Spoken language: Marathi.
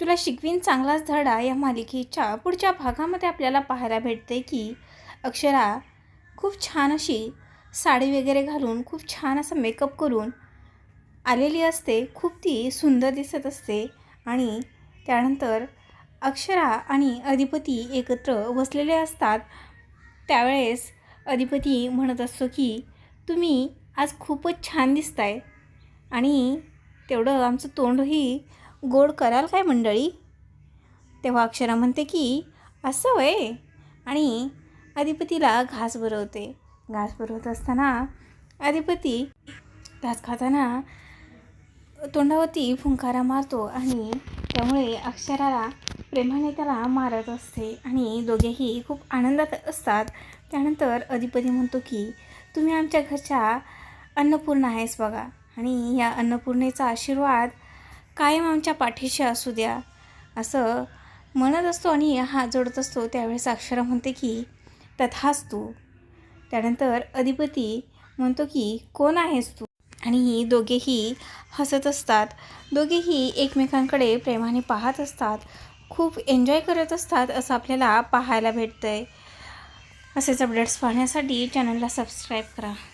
तुला शिकवीन चांगलाच धडा या मालिकेच्या पुढच्या भागामध्ये आपल्याला पाहायला भेटते की अक्षरा खूप छान अशी साडी वगैरे घालून खूप छान असा मेकअप करून आलेली असते. खूप ती सुंदर दिसत असते. आणि त्यानंतर अक्षरा आणि अधिपती एकत्र बसलेले असतात. त्यावेळेस अधिपती म्हणत असतो की तुम्ही आज खूपच छान दिसताय. आणि तेवढं आमचं तोंडही गोड कराल काय मंडळी? तेव्हा अक्षरा म्हणते की असं वय. आणि अधिपतीला घास भरवते घास भरवत असताना अधिपती घास खाताना तोंडावरती फुंकारा मारतो आणि त्यामुळे अक्षराला प्रेमाने त्याला मारत असते आणि दोघेही खूप आनंदात असतात. त्यानंतर अधिपती म्हणतो की तुम्ही आमच्या घरच्या अन्नपूर्णा आहेस बघा आणि या अन्नपूर्णेचा आशीर्वाद कायम आमच्या पाठीशी असू द्या. असं म्हणत असतो आणि हात जोडत असतो. त्यावेळेस अक्षरा म्हणते की तथाच तू. त्यानंतर अधिपती म्हणतो की कोण आहेस तू? आणि दोघेही हसत असतात. दोघेही एकमेकांकडे प्रेमाने पाहत असतात. खूप एन्जॉय करत असतात असं आपल्याला पाहायला भेटतं आहे असेच अपडेट्स पाहण्यासाठी चॅनलला सबस्क्राईब करा.